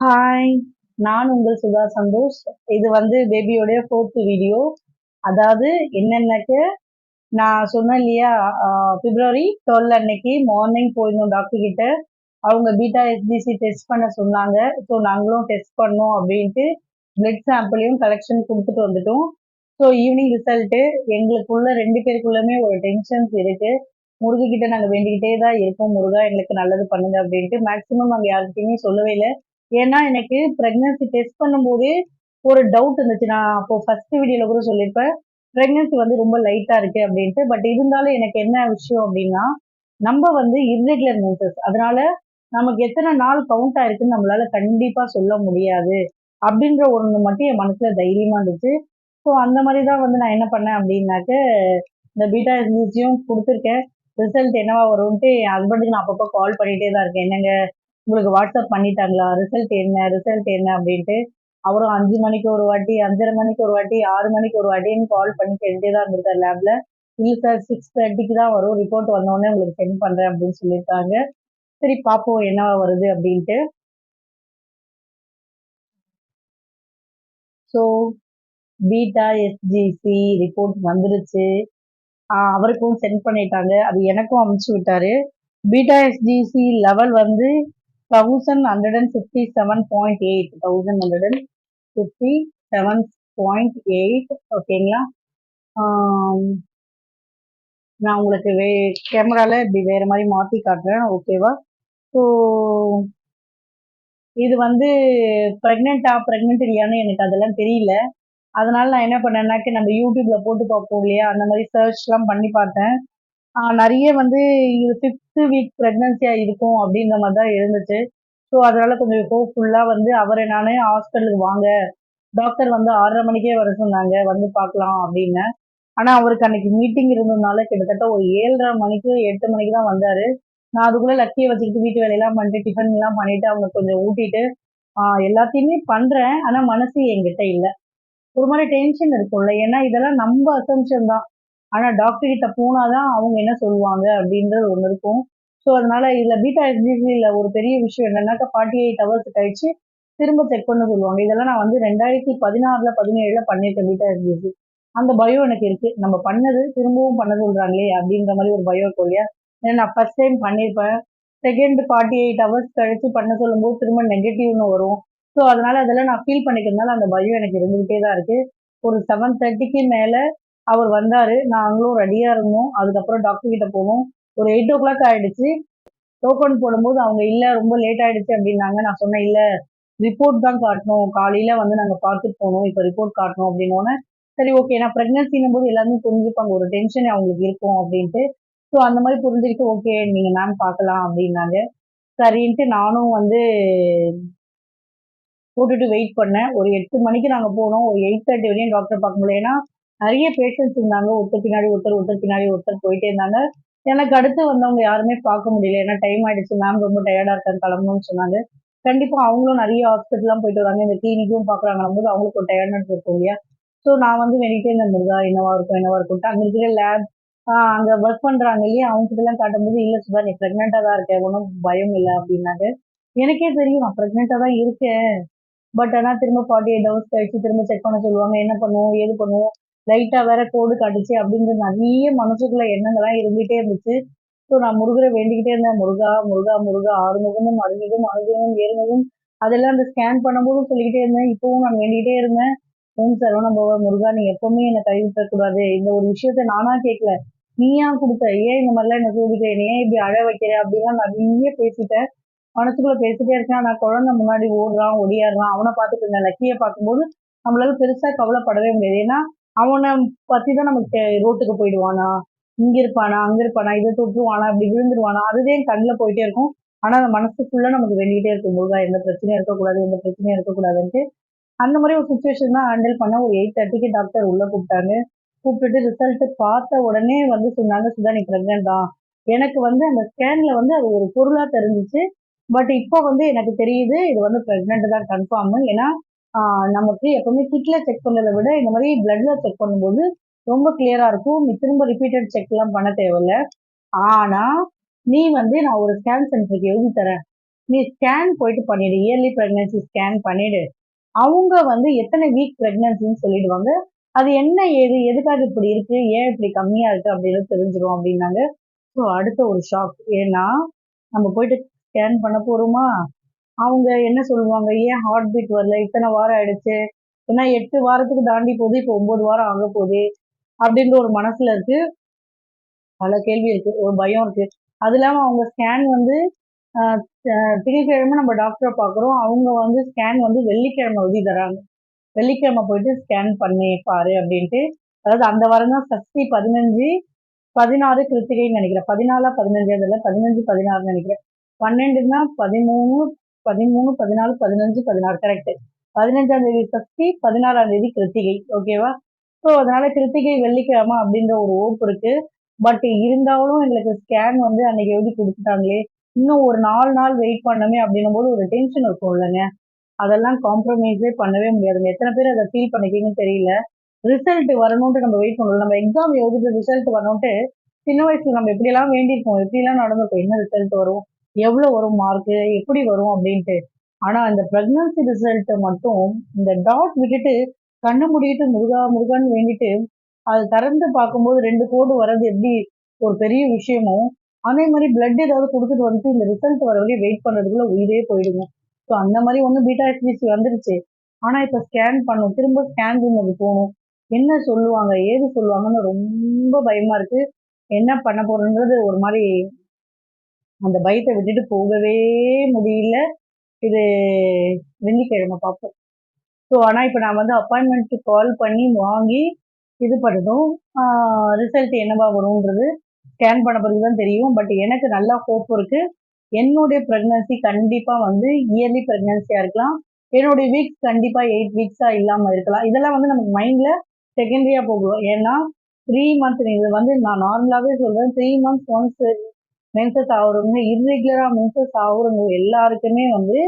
Hi நான் உங்கள் சுதா சந்தோஷ். இது வந்து பேபியோடைய ஃபோர்த்து வீடியோ அதாவது என்னென்னக்கு நான் சொன்னேன் இல்லையா? பிப்ரவரி டுவெல் அன்னைக்கு மார்னிங் போயிருந்தோம் டாக்டர் கிட்ட. அவங்க பீட்டா எஸ்பிசி டெஸ்ட் பண்ண சொன்னாங்க. ஸோ நாங்களும் டெஸ்ட் பண்ணோம் அப்படின்ட்டு பிளட் சாம்பிளையும் கலெக்ஷன் கொடுத்துட்டு வந்துட்டோம். ஸோ ஈவினிங் ரிசல்ட்டு எங்களுக்குள்ள ரெண்டு பேருக்குள்ளமே ஒரு டென்ஷன்ஸ் இருக்கு. முருகிட்ட நாங்கள் வேண்டிக்கிட்டே தான் இருக்கோம். முருகா எங்களுக்கு நல்லது பண்ணுங்க அப்படின்ட்டு மேக்ஸிமம் நாங்கள் யாருக்கிட்டையுமே சொல்லவே இல்லை. ஏன்னா எனக்கு ப்ரெக்னன்சி டெஸ்ட் பண்ணும்போதே ஒரு டவுட் இருந்துச்சு. நான் அப்போ ஃபர்ஸ்ட் வீடியோவில் கூட சொல்லியிருப்பேன். ப்ரெக்னன்சி வந்து ரொம்ப லைட்டாக இருக்கு அப்படின்ட்டு. பட் இருந்தாலும் எனக்கு என்ன விஷயம் அப்படின்னா நம்ம வந்து இர்ரெகுலர் மென்சஸ் அதனால நமக்கு எத்தனை நாள் கவுண்ட் ஆயிருக்குன்னு நம்மளால கண்டிப்பா சொல்ல முடியாது. அப்படின்ற ஒன்று மட்டும் என் மனசுல தைரியமா இருந்துச்சு. ஸோ அந்த மாதிரி தான் வந்து நான் என்ன பண்ணேன் அப்படின்னாக்க இந்த பீட்டா எஸ்பிசியும் கொடுத்துருக்கேன். ரிசல்ட் என்னவா வரும்ன்ட்டு என் ஹஸ்பண்டுக்கு நான் அப்பப்போ கால் பண்ணிகிட்டே தான் இருக்கேன். என்னங்க உங்களுக்கு வாட்ஸ்அப் பண்ணிட்டாங்களா? ரிசல்ட் என்ன? ரிசல்ட் என்ன? அப்படின்ட்டு. அவரும் அஞ்சு மணிக்கு ஒரு வாட்டி அஞ்சரை மணிக்கு ஒரு வாட்டி ஆறு மணிக்கு ஒரு வாட்டின்னு கால் பண்ணி கேட்டுட்டே தான் இருந்திருக்காரு லேப்ல இல்லை சார் சிக்ஸ் தேர்ட்டிக்கு தான் வரும். ரிப்போர்ட் வந்தோடனே உங்களுக்கு சென்ட் பண்றேன் அப்படின்னு சொல்லியிருக்காங்க சரி பார்ப்போம் என்னவா வருது அப்படின்ட்டு. ஸோ பீட்டா எஸ்ஜிசி ரிப்போர்ட் வந்துருச்சு. அவருக்கும் சென்ட் பண்ணிட்டாங்க. அது எனக்கும் அமுச்சு விட்டாரு. பீட்டா எஸ்ஜிசி லெவல் வந்து thousand hundred and fifty seven point eight thousand hundred and fifty seven point eight ஓகேங்களா நான் உங்களுக்கு வே கேமராவில் இப்படி வேறு மாதிரி மாற்றி காட்டுறேன் ஓகேவா ஸோ இது வந்து ப்ரெக்னெண்ட்டா ப்ரெக்னென்ட் இல்லையான்னு எனக்கு அதெல்லாம் தெரியல. அதனால நான் என்ன பண்ணேன்னாக்க நம்ம யூடியூப்ல போட்டு பார்ப்போம் இல்லையா? அந்த மாதிரி சர்ச்லாம் பண்ணி பார்த்தேன். நிறைய வந்து இது ஃபிஃப்த் வீக் ப்ரெக்னன்சியாக இருக்கும் அப்படின்ற மாதிரி தான் இருந்துச்சு. ஸோ அதனால கொஞ்சம் ஹோப்ஃபுல்லாக வந்து அவரை நானே ஹாஸ்பிட்டலுக்கு வாங்க டாக்டர் வந்து ஆறரை மணிக்கே வர சொன்னாங்க வந்து பார்க்கலாம் அப்படின்னு. ஆனால் அவருக்கு அன்னைக்கு மீட்டிங் இருந்ததுனால கிட்டத்தட்ட ஒரு ஏழரை மணிக்கு எட்டு மணிக்கு தான் வந்தாரு. நான் அதுக்குள்ளே லக்கியை வச்சுக்கிட்டு வீட்டு வேலையெல்லாம் பண்ணிட்டு டிஃபன்லாம் பண்ணிவிட்டு பண்ணிட்டு அவங்க கொஞ்சம் ஊட்டிட்டு எல்லாத்தையுமே பண்றேன். ஆனால் மனசு என்கிட்ட இல்லை. ஒரு மாதிரி டென்ஷன் இருக்கும்ல. ஏன்னா இதெல்லாம் நம்ம அசம்ஷன் தான். ஆனால் டாக்டர் கிட்ட போனாதான் அவங்க என்ன சொல்லுவாங்க அப்படின்றது ஒன்று இருக்கும். ஸோ அதனால இதுல பீட்டா எஸ்பிசியில் ஒரு பெரிய விஷயம் என்னன்னாக்கா ஃபார்ட்டி எயிட் ஹவர்ஸ் கழிச்சு திரும்ப செக் பண்ண சொல்லுவாங்க. இதெல்லாம் நான் வந்து ரெண்டாயிரத்தி பதினாறுல பதினேழுல பண்ணியிருக்கேன் பீட்டா எஸ்பிசி அந்த பயம் எனக்கு இருக்கு. நம்ம பண்ணது திரும்பவும் பண்ண சொல்றாங்களே அப்படின்ற மாதிரி ஒரு பயம் இருக்கும் இல்லையா? ஏன்னா நான் ஃபர்ஸ்ட் டைம் பண்ணியிருப்பேன் செகண்ட் ஃபார்ட்டி எயிட் ஹவர்ஸ் கழிச்சு பண்ண சொல்லும்போது திரும்ப நெகட்டிவ்னு வரும். ஸோ அதனால அதெல்லாம் நான் ஃபீல் பண்ணிக்கிறதுனால அந்த பயம் எனக்கு இருந்துகிட்டே தான் இருக்கு. ஒரு செவன் தேர்ட்டிக்கு மேலே அவர் வந்தாரு. நாங்களும் ரெடியா இருந்தோம். அதுக்கப்புறம் டாக்டர் கிட்ட போனோம். ஒரு எயிட் ஓ கிளாக் ஆயிடுச்சு. டோக்கன் போடும்போது அவங்க இல்லை ரொம்ப லேட் ஆயிடுச்சு அப்படின்னாங்க. நான் சொன்னேன் இல்லை ரிப்போர்ட் தான் காட்டணும். காலையில வந்து நாங்கள் பார்த்துட்டு போனோம் இப்போ ரிப்போர்ட் காட்டணும் அப்படின்னோடனே சரி ஓகே நான் ப்ரெக்னன்சினும் போது எல்லாருமே புரிஞ்சுப்பாங்க. ஒரு டென்ஷன் அவங்களுக்கு இருக்கும் அப்படின்ட்டு. ஸோ அந்த மாதிரி புரிஞ்சுக்கிட்டு ஓகே நீங்கள் மேம் பார்க்கலாம் அப்படின்னாங்க. சரின்ட்டு நானும் வந்து போட்டுட்டு வெயிட் பண்ணேன். ஒரு எட்டு மணிக்கு நாங்கள் போனோம். ஒரு எயிட் தேர்ட்டி வரையும் டாக்டர் பார்க்க முடியல. ஏன்னா நிறைய பேஷண்ட்ஸ் இருந்தாங்க. ஒருத்தர் பின்னாடி ஒருத்தர் ஒருத்தர் பின்னாடி ஒருத்தர் போயிட்டே இருந்தாங்க. எனக்கு அடுத்து வந்தவங்க யாருமே பார்க்க முடியல. ஏன்னா டைம் ஆயிடுச்சு. மேம் ரொம்ப டயர்டா இருக்காங்க. கிளம்பணும்னு சொன்னாங்க. கண்டிப்பா அவங்களும் நிறைய ஹாஸ்பிட்டல்லாம் போயிட்டு வராங்க. இந்த கிளினிக்கும் பாக்குறாங்க போது அவங்களுக்கு ஒரு டயர்ட்னஸ் இருக்கும் இல்லையா? ஸோ நான் வந்து வேண்டிட்டே இந்த முருகா என்னவா இருக்கும் என்னவா இருக்கும்ட்டு அங்க இருக்கிற லேப் அங்க ஒர்க் பண்றாங்க இல்லையா? அவங்க கிட்ட எல்லாம் காட்டும்போது இல்ல சுதா நீ பிரெக்னெண்டா தான் இருக்கேன் ஒன்றும் பயம் இல்லை அப்படின்னாங்க. எனக்கே தெரியும் நான் பிரெக்னெண்டா தான் இருக்கேன். பட் ஆனா திரும்ப ஃபார்ட்டி எயிட் ஹவர்ஸ் கழிச்சு திரும்ப செக் பண்ண சொல்லுவாங்க. என்ன பண்ணுவோம்? ஏது பண்ணுவோம்? லைட்டா வேற கோடு காட்டுச்சு அப்படின்ற நிறைய மனசுக்குள்ள எண்ணங்கள்லாம் இருந்துகிட்டே இருந்துச்சு. ஸோ நான் முருகரை வேண்டிக்கிட்டே இருந்தேன். முருகா முருகா முருகா ஆறுமுகமும் அருமிகும் அனுகிரமும் ஏறுமுகம் அதெல்லாம் அந்த ஸ்கேன் பண்ணும்போதும் சொல்லிக்கிட்டே இருந்தேன். இப்பவும் நான் வேண்டிக்கிட்டே இருந்தேன். ஓம் சரவண பவ முருகா நீ எப்பவுமே என்னை கைவிட்ட கூடாது இந்த ஒரு விஷயத்த நானா கேட்கல. நீயா கொடுத்த ஏன் இந்த மாதிரிலாம் என்ன சோதிக்கிற? ஏன் இப்படி அழ வைக்கிற? அப்படிலாம் நிறைய பேசிட்டேன். மனசுக்குள்ள பேசிட்டே இருக்கேன். நான் குழந்தை முன்னாடி ஓடுறான் ஒடியாடுறான் அவனை பார்த்துட்டு இருந்தேன். லக்கியை பார்க்கும்போது நம்மளால பெருசா கவலைப்படவே முடியாது. ஏன்னா அவனை பத்தி தான் நமக்கு ரோட்டுக்கு போயிடுவானா? இங்க இருப்பானா? அங்க இருப்பானா? இதை தொட்டுருவானா? இப்படி விழுந்துருவானா? அதுவே கண்ணில் போயிட்டே இருக்கும். ஆனா அந்த மனசுக்குள்ள நமக்கு வேண்டிகிட்டே இருக்கும். முருகா எந்த பிரச்சனையும் இருக்கக்கூடாது எந்த பிரச்சனையும் இருக்கக்கூடாதுன்ட்டு. அந்த மாதிரி ஒரு சுச்சுவேஷன் தான் ஹேண்டில் பண்ண ஒரு எயிட் தேர்ட்டிக்கு டாக்டர் உள்ள கூப்பிட்டாங்க. கூப்பிட்டுட்டு ரிசல்ட் பார்த்த உடனே வந்து சொன்னாங்க சுதா நீ பிரெக்னென்ட் தான். எனக்கு வந்து அந்த ஸ்கேன்ல வந்து அது ஒரு பொருளா தெரிஞ்சிச்சு. பட் இப்போ வந்து எனக்கு தெரியுது இது வந்து பிரெக்னென்ட் தான் கன்ஃபார்ம் ஏன்னா நமக்கு எப்பவுமே கிட்ல செக் பண்ணதை விட இந்த மாதிரி பிளட்ல செக் பண்ணும்போது ரொம்ப கிளியரா இருக்கும். நீ திரும்ப ரிப்பீட்டட் செக் எல்லாம் பண்ண தேவையில்ல. ஆனா நீ வந்து நான் ஒரு ஸ்கேன் சென்டருக்கு எழுதி தரேன். நீ ஸ்கேன் போயிட்டு பண்ணிடு. இயர்லி ப்ரெக்னன்சி ஸ்கேன் பண்ணிடு. அவங்க வந்து எத்தனை வீக் ப்ரெக்னன்சின்னு சொல்லிடுவாங்க. அது என்ன ஏது எதுக்காக இப்படி இருக்கு ஏன் இப்படி கம்மியா இருக்கு அப்படின்னு தெரிஞ்சிடும் அப்படின்னாங்க. ஸோ அடுத்த ஒரு ஷாக் ஏன்னா நம்ம போயிட்டு ஸ்கேன் பண்ண போறோமா? அவங்க என்ன சொல்லுவாங்க? ஏன் ஹார்ட் பீட் வரல? இத்தனை வாரம் ஆயிடுச்சு. ஏன்னா எட்டு வாரத்துக்கு தாண்டி போகுது. இப்போ ஒன்பது வாரம் ஆக போகுது. அப்படின்ற ஒரு மனசுல இருக்கு. பல கேள்வி இருக்கு. ஒரு பயம் இருக்கு. அது இல்லாமல் அவங்க ஸ்கேன் வந்து ஆஹ் திங்கட்கிழமை நம்ம டாக்டரை பார்க்குறோம். அவங்க வந்து ஸ்கேன் வந்து வெள்ளிக்கிழமை எழுதி தராங்க. வெள்ளிக்கிழமை போயிட்டு ஸ்கேன் பண்ணி பாரு அப்படின்ட்டு. அதாவது அந்த வாரம் தான் சஷ்டி பதினஞ்சு பதினாறு கிருத்திகைன்னு நினைக்கிறேன். பதினாலா பதினஞ்சு அதில் பதினஞ்சு பதினாறுன்னு நினைக்கிறேன். பன்னெண்டுன்னா பதிமூணு பதிமூணு பதினாலு பதினஞ்சு பதினாறு கரெக்ட் பதினஞ்சாம் தேதி சஷ்டி பதினாறாம் தேதி கிருத்திகை. ஓகேவா ஸோ அதனால கிருத்திகை வெள்ளிக்கிழமை அப்படின்ற ஒரு ஓப்பு இருக்கு. பட் இருந்தாலும் எங்களுக்கு ஸ்கேன் வந்து அன்னைக்கு எழுதி கொடுத்துட்டாங்களே. இன்னும் ஒரு நாலு நாள் வெயிட் பண்ணமே அப்படின்னும் போது ஒரு டென்ஷன் இருக்கும் இல்லைங்க. அதெல்லாம் காம்ப்ரமைஸே பண்ணவே முடியாதுங்க. எத்தனை பேர் அதை ஃபீல் பண்ணிக்கிங்கன்னு தெரியல. ரிசல்ட் வரணும்ட்டு நம்ம வெயிட் பண்ணலாம் நம்ம எக்ஸாம் எழுதிட்டு ரிசல்ட் வரணும்ட்டு சின்ன வயசுல நம்ம எப்படியெல்லாம் வேண்டியிருக்கோம் எப்படிலாம் நடந்திருக்கோம்? என்ன ரிசல்ட் வரும்? எவ்வளோ வரும் மார்க்கு எப்படி வரும் அப்படின்ட்டு. ஆனால் அந்த ப்ரெக்னன்சி ரிசல்ட்டை மட்டும் இந்த டாட் விட்டுட்டு கண்ணை முடிக்கிட்டு முருகா முருகான்னு வேண்டிட்டு அது திறந்து பார்க்கும்போது ரெண்டு கோடு வர்றது எப்படி ஒரு பெரிய விஷயமோ அதே மாதிரி பிளட் ஏதாவது கொடுத்துட்டு வந்துட்டு இந்த ரிசல்ட் வர வரையும் வெயிட் பண்ணுறதுக்குள்ள உயிரே போயிடுங்க. ஸோ அந்த மாதிரி ஒன்றும் பீட்டா ஹெச்பிசி வந்துருச்சு. ஆனால் இப்போ ஸ்கேன் பண்ணும் திரும்ப ஸ்கேன் அது போகணும். என்ன சொல்லுவாங்க ஏது சொல்லுவாங்கன்னு ரொம்ப பயமாக இருக்குது என்ன பண்ண போகிறோன்றது ஒரு மாதிரி அந்த பயத்தை விட்டுட்டு போகவே முடியல. இது வெள்ளிக்கிழமை பார்ப்போம். ஸோ ஆனால் இப்போ நான் வந்து அப்பாயின்மெண்ட்டு கால் பண்ணி வாங்கி இது பண்ணணும் ரிசல்ட் என்னவா வரும்ன்றது ஸ்கேன் பண்ண பிறகு தான் தெரியும். பட் எனக்கு நல்லா ஹோப் இருக்கு. என்னுடைய ப்ரெக்னன்சி கண்டிப்பாக வந்து இயர்லி ப்ரெக்னன்சியாக இருக்கலாம். என்னுடைய வீக்ஸ் கண்டிப்பாக எயிட் வீக்ஸாக இல்லாமல் இருக்கலாம். இதெல்லாம் வந்து நமக்கு மைண்டில் செகண்டரியாக போகும் ஏன்னா த்ரீ மந்த் இது வந்து நான் நார்மலாகவே சொல்கிறேன் த்ரீ மந்த்ஸ் ஒன்ஸ் மென்சஸ் ஆகுறவங்க இர்ரெகுலராக மென்சஸ் ஆகுறவங்க எல்லாருக்குமே வந்து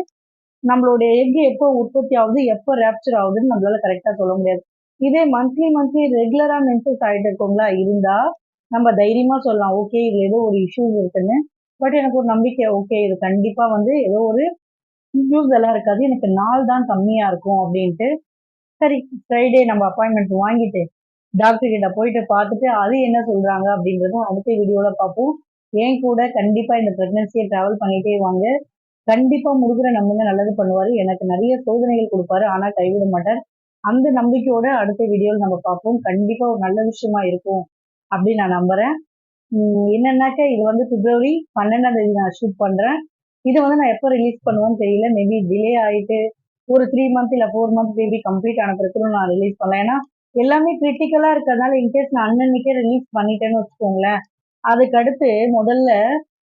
நம்மளுடைய எக் எப்போ உற்பத்தி ஆகுது எப்போ ரேப்சர் ஆகுதுன்னு நம்மளால கரெக்டாக சொல்ல முடியாது. இதே மந்த்லி மந்த்லி ரெகுலராக மென்சஸ் ஆகிட்டு இருக்கோங்களா இருந்தால் நம்ம தைரியமாக சொல்லலாம் ஓகே இது ஏதோ ஒரு இஷ்யூஸ் இருக்குன்னு. பட் எனக்கு ஒரு நம்பிக்கை ஓகே இது கண்டிப்பாக வந்து ஏதோ ஒரு இஷ்யூஸ் எல்லாம் இருக்காது எனக்கு நாள் தான் கம்மியாக இருக்கும் அப்படின்ட்டு சரி ஃப்ரைடே நம்ம அப்பாயின்மெண்ட் வாங்கிட்டு டாக்டர் கிட்ட போயிட்டு பார்த்துட்டு அது என்ன சொல்கிறாங்க அப்படின்றத அடுத்த வீடியோவில் பார்ப்போம். ஏன் கூட கண்டிப்பாக இந்த ப்ரெக்னன்சியை ட்ராவல் பண்ணிட்டே வாங்க. கண்டிப்பாக முருகரை நம்புங்க நல்லது பண்ணுவார். எனக்கு நிறைய சோதனைகள் கொடுப்பாரு ஆனால் கைவிட மாட்டார். அந்த நம்பிக்கையோட அடுத்த வீடியோவில் நம்ம பார்ப்போம். கண்டிப்பாக ஒரு நல்ல விஷயமா இருக்கும் அப்படின்னு நான் நம்புறேன். என்னன்னாக்கா இது வந்து பிப்ரவரி பன்னெண்டாம் தேதி நான் ஷூட் பண்றேன். இதை வந்து நான் எப்போ ரிலீஸ் பண்ணுவேன்னு தெரியல. மேபி டிலே ஆயிட்டு ஒரு த்ரீ மந்த் இல்லை ஃபோர் மந்த் பேபி கம்ப்ளீட் ஆன பிறகு நான் ரிலீஸ் பண்ணலாம். ஏன்னா எல்லாமே கிரிட்டிக்கலாக இருக்கிறதுனால இன்கேஸ் நான் அன்னன்னைக்கே ரிலீஸ் பண்ணிட்டேன்னு வச்சுக்கோங்களேன் அதுக்கடுத்து முதல்ல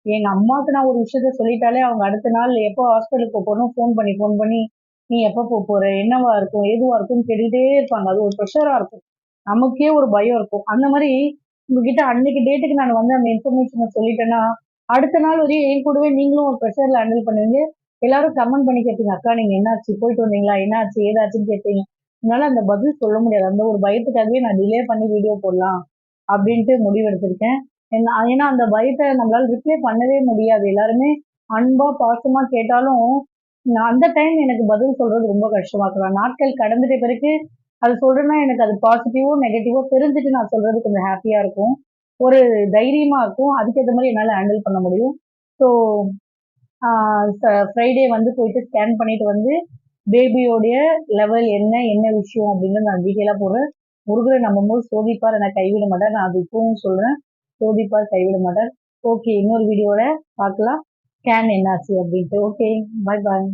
எங்க அம்மாவுக்கு நான் ஒரு விஷயத்த சொல்லிட்டாலே அவங்க அடுத்த நாள் எப்போ ஹாஸ்பிட்டலுக்கு போகணும் ஃபோன் பண்ணி ஃபோன் பண்ணி நீ எப்போ போக போற? என்னவா இருக்கும்? எதுவா இருக்கும்னு கேட்டுகிட்டே இருப்பாங்க. அது ஒரு ப்ரெஷரா இருக்கும். நமக்கே ஒரு பயம் இருக்கும். அந்த மாதிரி உங்ககிட்ட அன்னைக்கு டேட்டுக்கு நான் வந்து அந்த இன்ஃபர்மேஷனை சொல்லிட்டேன்னா அடுத்த நாள் வரையும் என் கூடவே நீங்களும் ஒரு ப்ரெஷர்ல ஹேண்டில் பண்ணுவீங்க. எல்லாரும் கமெண்ட் பண்ணி கேட்பீங்க அக்கா நீங்க என்னாச்சு? போயிட்டு வந்தீங்களா? என்னாச்சு? ஏதாச்சுன்னு கேட்பீங்க. என்னால அந்த பதில் சொல்ல முடியாது. அந்த ஒரு பயத்துக்காகவே நான் டிலே பண்ணி வீடியோ போடலாம் அப்படின்ட்டு முடிவெடுத்திருக்கேன். ஏன்னா அந்த பயத்தை நம்மளால ரிப்ளை பண்ணவே முடியாது. எல்லாருமே அன்பா பாசமா கேட்டாலும் நான் அந்த டைம் எனக்கு பதில் சொல்றது ரொம்ப கஷ்டமா இருக்கும். நாட்கள் கடந்துட்ட பிறகு அது சொல்றேன்னா எனக்கு அது பாசிட்டிவோ நெகட்டிவோ தெரிஞ்சுட்டு நான் சொல்றது கொஞ்சம் ஹாப்பியா இருக்கும். ஒரு தைரியமா இருக்கும். அதுக்கேற்ற மாதிரி என்னால் ஹேண்டில் பண்ண முடியும். ஸோ ஃப்ரைடே வந்து போயிட்டு ஸ்கேன் பண்ணிட்டு வந்து பேபியோடைய லெவல் என்ன என்ன விஷயம் அப்படின்னு நான் டீட்டெயிலாக போடுறேன். முருகரை நம்ம போது சோதிப்பார். நான் கைவிட மாட்டேன் நான் அது இப்பவும் சொல்றேன். சோதிப்பார் கைவிட மாட்டார். ஓகே இன்னொரு வீடியோட பார்க்கலாம். ஸ்கேன் என்னாச்சு அப்படின்ட்டு. ஓகே பாய் பாய்